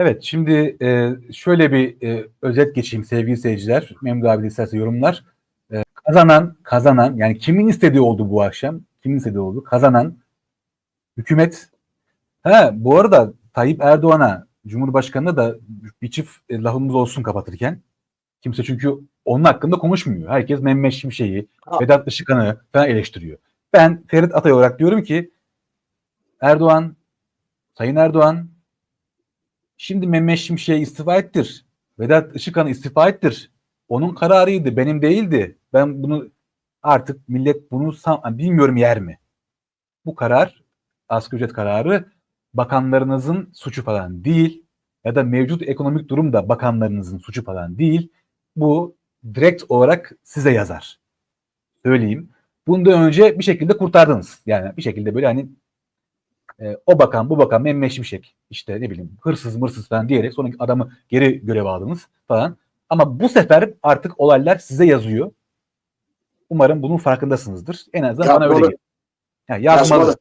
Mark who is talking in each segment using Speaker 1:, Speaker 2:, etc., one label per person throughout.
Speaker 1: Evet, şimdi e, şöyle bir e, özet geçeyim sevgili seyirciler. Memdu abi isterse yorumlar. E, kazanan, kazanan yani kimin istediği oldu bu akşam? Kimin istediği oldu? Kazanan hükümet. Ha, bu arada Tayyip Erdoğan'a, Cumhurbaşkanı'na da bir çift e, lafımız olsun kapatırken. Kimse çünkü onun hakkında konuşmuyor. Herkes Mehmet Şimşek'i. Vedat Işıkhan'ı falan eleştiriyor. Ben Ferit Atay olarak diyorum ki Erdoğan, Sayın Erdoğan Şimdi Mehmet Şimşek'i istifa ettir. Vedat Işıkhan'ı istifa ettir. Onun kararıydı, benim değildi. Ben bunu artık millet bunu bilmiyorum yer mi? Bu karar, asgari ücret kararı bakanlarınızın suçu falan değil ya da mevcut ekonomik durum da bakanlarınızın suçu falan değil. Bu direkt olarak size yazar. Söyleyeyim. Bundan önce bir şekilde kurtardınız. Yani bir şekilde böyle hani e, o bakan bu bakan Mehmet Şimşek işte ne bileyim hırsız mırsız falan diyerek sonra adamı geri göreve aldınız falan. Ama bu sefer artık olaylar size yazıyor. Umarım bunun farkındasınızdır. En azından bana öyle geliyor. Yani yazmalı.
Speaker 2: Yazmalı.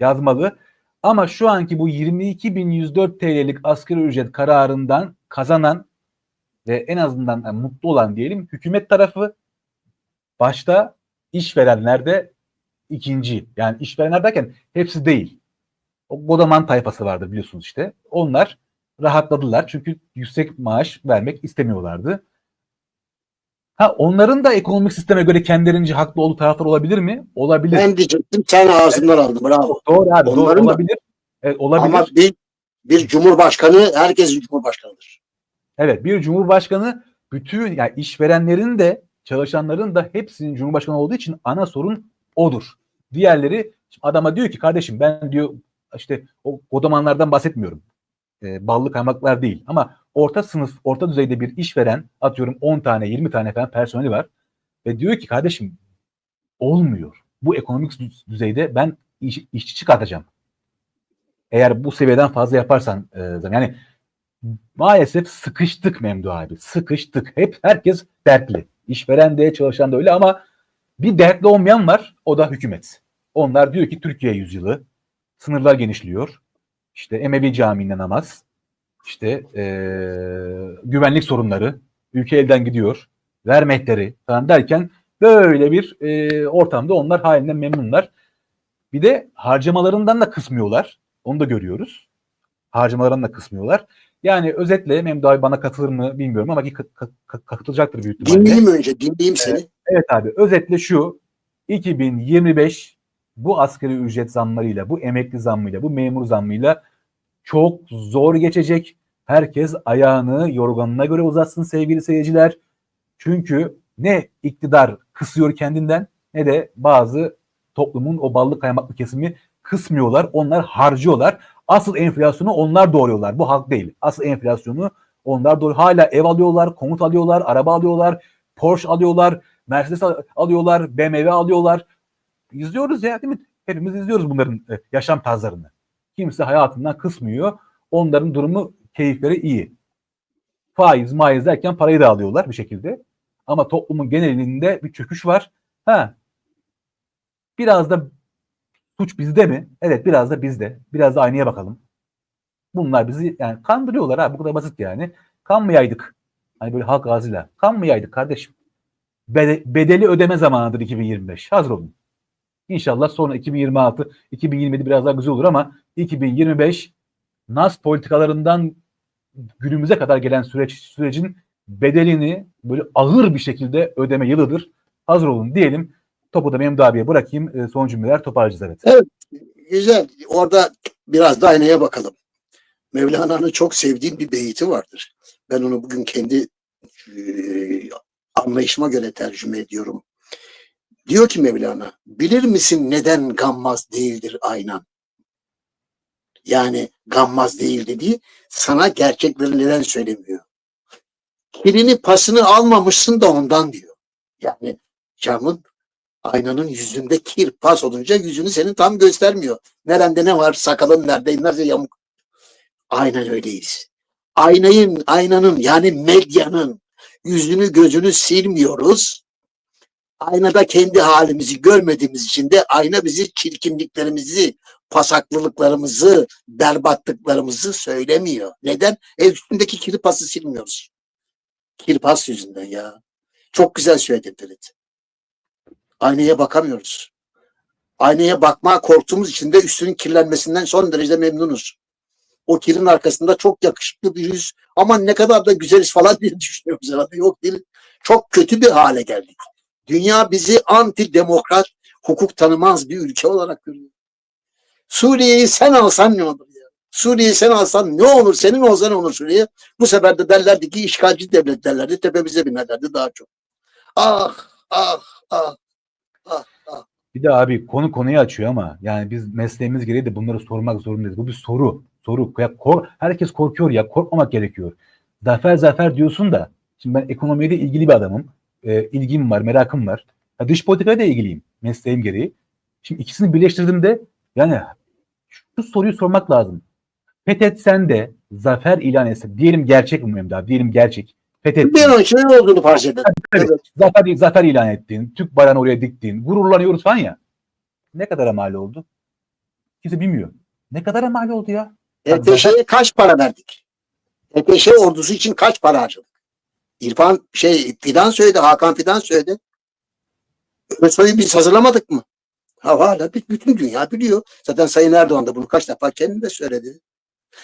Speaker 1: Yazmalı. Ama şu anki bu 22.104 TL'lik asgari ücret kararından kazanan ve en azından yani mutlu olan diyelim hükümet tarafı başta işverenler de ikinci. Yani işverenler derken hepsi değil. O Godaman tayfası vardı biliyorsunuz işte. Onlar rahatladılar çünkü yüksek maaş vermek istemiyorlardı. Ha onların da ekonomik sisteme göre kendilerince haklı olduğu taraflar olabilir mi? Olabilir.
Speaker 2: Ben diyecektim sen ağzından aldın bravo.
Speaker 1: Doğru abi doğru
Speaker 2: Onların da-
Speaker 1: olabilir. Evet, olabilir.
Speaker 2: Ama bir, bir cumhurbaşkanı herkesin cumhurbaşkanıdır.
Speaker 1: Evet bir cumhurbaşkanı bütün yani işverenlerin de çalışanların da hepsinin cumhurbaşkanı olduğu için ana sorun odur. Diğerleri adama diyor ki kardeşim ben diyor işte o kodamanlardan bahsetmiyorum. E, ballı kaymaklar değil ama orta sınıf, orta düzeyde bir işveren atıyorum 10 tane 20 tane falan personeli var ve diyor ki kardeşim olmuyor. Bu ekonomik dü- düzeyde ben iş, işçi çıkartacağım. Eğer bu seviyeden fazla yaparsan e, yani maalesef sıkıştık Memdu abi. Sıkıştık. Hep herkes dertli. İşveren de çalışan da öyle ama bir dertli olmayan var. O da hükümet. Onlar diyor ki Türkiye yüzyılı. Sınırlar genişliyor. İşte Emevi Camii'nde namaz. İşte eee, güvenlik sorunları. Ülke elden gidiyor. Vermekleri falan derken böyle bir eee, ortamda onlar halinden memnunlar. Bir de harcamalarından da kısmıyorlar. Onu da görüyoruz. Harcamalarından da kısmıyorlar. Yani özetle Memdu abi bana katılır mı bilmiyorum ama ki kat- kat- kat- katılacaktır büyük ihtimalle.
Speaker 2: Dinleyeyim önce dinleyeyim seni.
Speaker 1: Evet abi özetle şu 2025 bu asgari ücret zammlarıyla, bu emekli zammıyla, bu memur zammıyla çok zor geçecek. Herkes ayağını yorganına göre uzatsın sevgili seyirciler. Çünkü ne iktidar kısıyor kendinden ne de bazı toplumun o ballı kaymaklı kesimi kısmıyorlar. Onlar harcıyorlar. Asıl enflasyonu onlar doğuruyorlar. Bu halk değil. Asıl enflasyonu onlar doğru. Hala ev alıyorlar, konut alıyorlar, araba alıyorlar, Porsche alıyorlar, Mercedes al- alıyorlar, BMW alıyorlar. İzliyoruz ya değil mi? Hepimiz izliyoruz bunların e, yaşam tarzlarını. Kimse hayatından kısmıyor. Onların durumu, keyifleri iyi. Faiz, maiz derken parayı da alıyorlar bir şekilde. Ama toplumun genelinde bir çöküş var. Ha. Biraz da suç bizde mi? Evet biraz da bizde. Biraz da aynaya bakalım. Bunlar bizi yani kandırıyorlar ha bu kadar basit yani. Kan mı yaydık? Hani böyle halk ağzıyla. Kan mı yaydık kardeşim? Bede- bedeli ödeme zamanıdır 2025. Hazır olun. İnşallah sonra 2026, 2027 biraz daha güzel olur ama 2025 NAS politikalarından günümüze kadar gelen süreç sürecin bedelini böyle ağır bir şekilde ödeme yılıdır. Hazır olun diyelim. Topu da Memdu abiye bırakayım. E, son cümleler toparlayacağız evet.
Speaker 2: Güzel. Orada biraz da aynaya bakalım. Mevlana'nın çok sevdiğim bir beyti vardır. Ben onu bugün kendi e, anlayışıma göre tercüme ediyorum. Diyor ki Mevlana, bilir misin neden gammaz değildir aynan? Yani gammaz değil dediği sana gerçekleri neden söylemiyor? Kirini pasını almamışsın da ondan diyor. Yani camın aynanın yüzünde kir pas olunca yüzünü senin tam göstermiyor. Nerede ne var sakalın nerede nerede yamuk. Aynen öyleyiz. Aynayın, aynanın yani medyanın yüzünü gözünü silmiyoruz. Aynada kendi halimizi görmediğimiz için de ayna bizi çirkinliklerimizi, pasaklılıklarımızı, berbatlıklarımızı söylemiyor. Neden? Ev üstündeki kirpası silmiyoruz. Kirpas yüzünden ya. Çok güzel söyledin Ferit. Aynaya bakamıyoruz. Aynaya bakmaya korktuğumuz için de üstünün kirlenmesinden son derece memnunuz. O kirin arkasında çok yakışıklı bir yüz ama ne kadar da güzeliz falan diye düşünüyoruz herhalde. Yok değil. Çok kötü bir hale geldik. Dünya bizi anti demokrat, hukuk tanımaz bir ülke olarak görüyor. Suriye'yi sen alsan ne olur ya? Suriye'yi sen alsan ne olur? Senin olsa ne olur Suriye? Bu sefer de derlerdi ki işgalci devlet derlerdi. Tepemize binerlerdi daha çok. Ah ah ah.
Speaker 1: Bir de abi konu konuyu açıyor ama yani biz mesleğimiz gereği de bunları sormak zorundayız. Bu bir soru. Soru. Ya kor, herkes korkuyor ya. Korkmamak gerekiyor. Zafer zafer diyorsun da şimdi ben ekonomiyle ilgili bir adamım. Ee, ilgim var, merakım var. Ya dış politikayla da ilgiliyim mesleğim gereği. Şimdi ikisini birleştirdiğimde yani şu soruyu sormak lazım. Fethetsen de zafer ilan etse diyelim gerçek mi Memduh Diyelim gerçek. Fethettin.
Speaker 2: Bir an öyle olduğunu farz edin.
Speaker 1: Evet.
Speaker 2: Evet.
Speaker 1: Zafer, zafer ilan ettin. Türk bayrağını oraya diktin. Gururlanıyoruz falan ya. Ne kadara mal oldu? Kimse bilmiyor. Ne kadara mal oldu ya?
Speaker 2: HTŞ'ye kaç para verdik? HTŞ ordusu için kaç para harcadık? İrfan şey Fidan söyledi, Hakan Fidan söyledi. Özsoy'u biz hazırlamadık mı? Ha hala bütün dünya biliyor. Zaten Sayın Erdoğan da bunu kaç defa kendi de söyledi.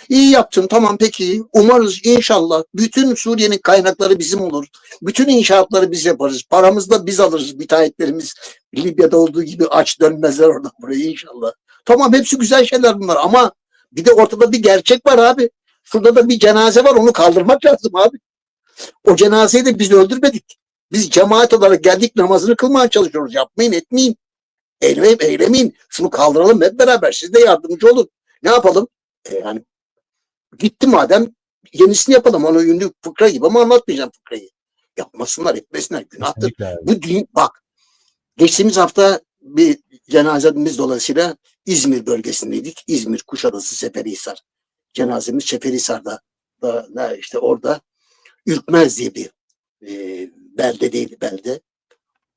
Speaker 2: İyi yaptın tamam peki. Umarız inşallah bütün Suriye'nin kaynakları bizim olur. Bütün inşaatları biz yaparız. Paramızı da biz alırız. Müteahhitlerimiz Libya'da olduğu gibi aç dönmezler oradan buraya inşallah. Tamam hepsi güzel şeyler bunlar ama bir de ortada bir gerçek var abi. Şurada da bir cenaze var onu kaldırmak lazım abi. O cenazeyi de biz öldürmedik. Biz cemaat olarak geldik namazını kılmaya çalışıyoruz. Yapmayın etmeyin. Eylemeyin eylemeyin. Şunu kaldıralım hep beraber. Siz de yardımcı olun. Ne yapalım? E yani gitti madem yenisini yapalım. Onu ünlü fıkra gibi ama anlatmayacağım fıkrayı. Yapmasınlar etmesinler. Günahtır. Bu dünya, bak geçtiğimiz hafta bir cenazemiz dolayısıyla İzmir bölgesindeydik. İzmir, Kuşadası, Seferihisar. Cenazemiz Seferihisar'da da, da işte orada Ürkmez diye bir e, belde değil belde.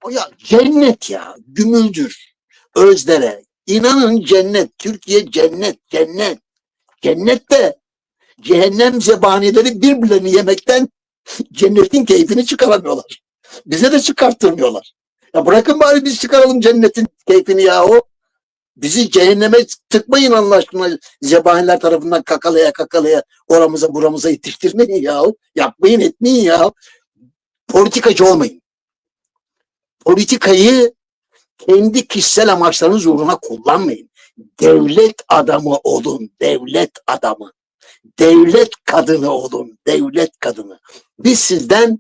Speaker 2: O ya cennet ya. Gümüldür. Özdere. İnanın cennet. Türkiye cennet. Cennet. Cennette cehennem zebanileri birbirlerini yemekten cennetin keyfini çıkaramıyorlar. Bize de çıkarttırmıyorlar. Ya bırakın bari biz çıkaralım cennetin keyfini ya o. Bizi cehenneme tıkmayın Allah aşkına zebaniler tarafından kakalaya kakalaya oramıza buramıza yetiştirmeyin ya. Yapmayın etmeyin ya. Politikacı olmayın. Politikayı kendi kişisel amaçlarınız uğruna kullanmayın. Devlet adamı olun, devlet adamı. Devlet kadını olun, devlet kadını. Biz sizden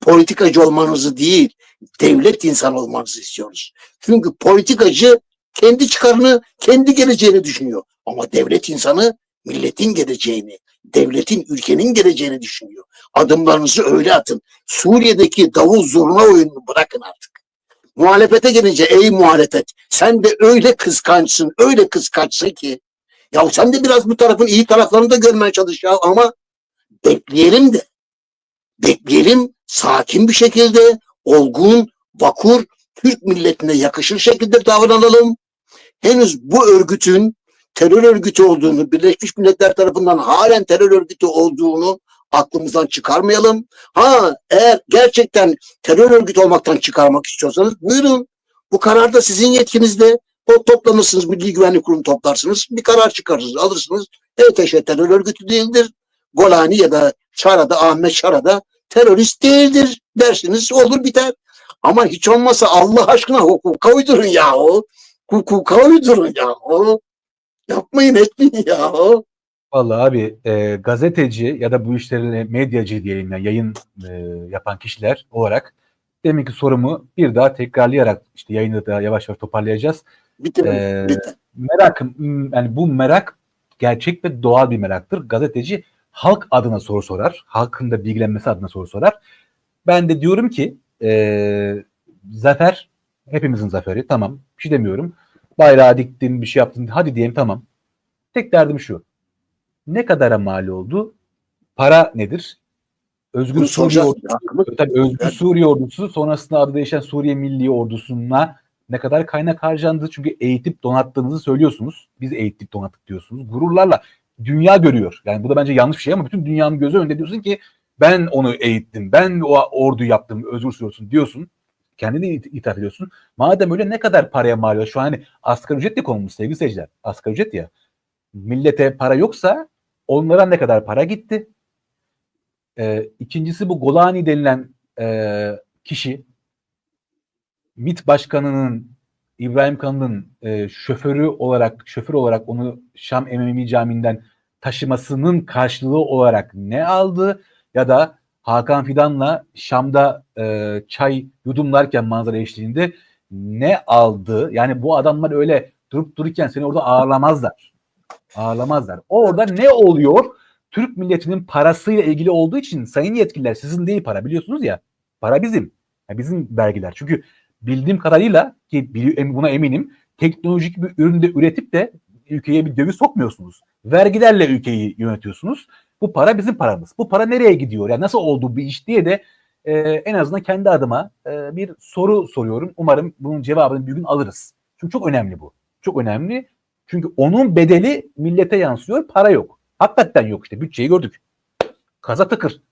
Speaker 2: politikacı olmanızı değil, devlet insanı olmanızı istiyoruz. Çünkü politikacı kendi çıkarını, kendi geleceğini düşünüyor. Ama devlet insanı milletin geleceğini, devletin, ülkenin geleceğini düşünüyor. Adımlarınızı öyle atın. Suriye'deki davul zurna oyununu bırakın artık. Muhalefete gelince ey muhalefet sen de öyle kıskançsın, öyle kıskançsın ki ya sen de biraz bu tarafın iyi taraflarını da görmeye çalış ya ama bekleyelim de bekleyelim sakin bir şekilde olgun, vakur, Türk milletine yakışır şekilde davranalım. Henüz bu örgütün terör örgütü olduğunu, Birleşmiş Milletler tarafından halen terör örgütü olduğunu aklımızdan çıkarmayalım. Ha eğer gerçekten terör örgütü olmaktan çıkarmak istiyorsanız buyurun. Bu karar da sizin yetkinizde. O toplanırsınız, Milli Güvenlik Kurulu toplarsınız. Bir karar çıkarırsınız, alırsınız. ETŞ terör örgütü değildir. Golani ya da Şara'da, Ahmet Şara'da terörist değildir dersiniz. Olur biter. Ama hiç olmasa Allah aşkına hukuka uydurun yahu. Hukuka uydurun yahu. Yapmayın etmeyin yahu.
Speaker 1: Vallahi abi e, gazeteci ya da bu işlerine medyacı diyelim ya yayın e, yapan kişiler olarak deminki sorumu bir daha tekrarlayarak işte yayını da yavaş yavaş toparlayacağız.
Speaker 2: Bitirin.
Speaker 1: Ee,
Speaker 2: Bitti.
Speaker 1: Merakım yani bu merak gerçek ve doğal bir meraktır. Gazeteci halk adına soru sorar. Halkın da bilgilenmesi adına soru sorar. Ben de diyorum ki e, zafer hepimizin zaferi tamam bir şey demiyorum. Bayrağı diktin bir şey yaptın hadi diyelim tamam. Tek derdim şu. Ne kadara mal oldu? Para nedir? Özgür
Speaker 2: Bunu
Speaker 1: Suriye ordusu, tabii Özgür. Suriye ordusu sonrasında adı değişen Suriye Milli Ordusu'na ne kadar kaynak harcandı çünkü eğitip donattığınızı söylüyorsunuz. Biz eğitip donattık diyorsunuz. Gururlarla dünya görüyor. Yani bu da bence yanlış bir şey ama bütün dünyanın gözü önünde diyorsun ki ben onu eğittim, ben o orduyu yaptım, özgür sürüyorsun diyorsun. Kendini it- ithaf ediyorsun. Madem öyle ne kadar paraya mal oluyor? Şu an hani asgari ücret de konulmuş sevgili seyirciler. Asgari ücret ya. Millete para yoksa onlara ne kadar para gitti? Ee, ikincisi bu Golani denilen e, kişi MİT Başkanı'nın İbrahim Kalın'ın e, şoförü olarak şoför olarak onu Şam Ememi Camii'nden taşımasının karşılığı olarak ne aldı ya da Hakan Fidan'la Şam'da e, çay yudumlarken manzara eşliğinde ne aldı? Yani bu adamlar öyle durup dururken seni orada ağırlamazlar. Ağırlamazlar. Orada ne oluyor? Türk milletinin parasıyla ilgili olduğu için sayın yetkililer sizin değil para biliyorsunuz ya. Para bizim. Ya bizim vergiler. Çünkü bildiğim kadarıyla ki buna eminim teknolojik bir üründe üretip de ülkeye bir döviz sokmuyorsunuz. Vergilerle ülkeyi yönetiyorsunuz. Bu para bizim paramız. Bu para nereye gidiyor? Yani nasıl oldu bir iş diye de e, en azından kendi adıma e, bir soru soruyorum. Umarım bunun cevabını bir gün alırız. Çünkü çok önemli bu. Çok önemli. Çünkü onun bedeli millete yansıyor. Para yok. Hakikaten yok işte. Bütçeyi gördük. Kaza tıkır.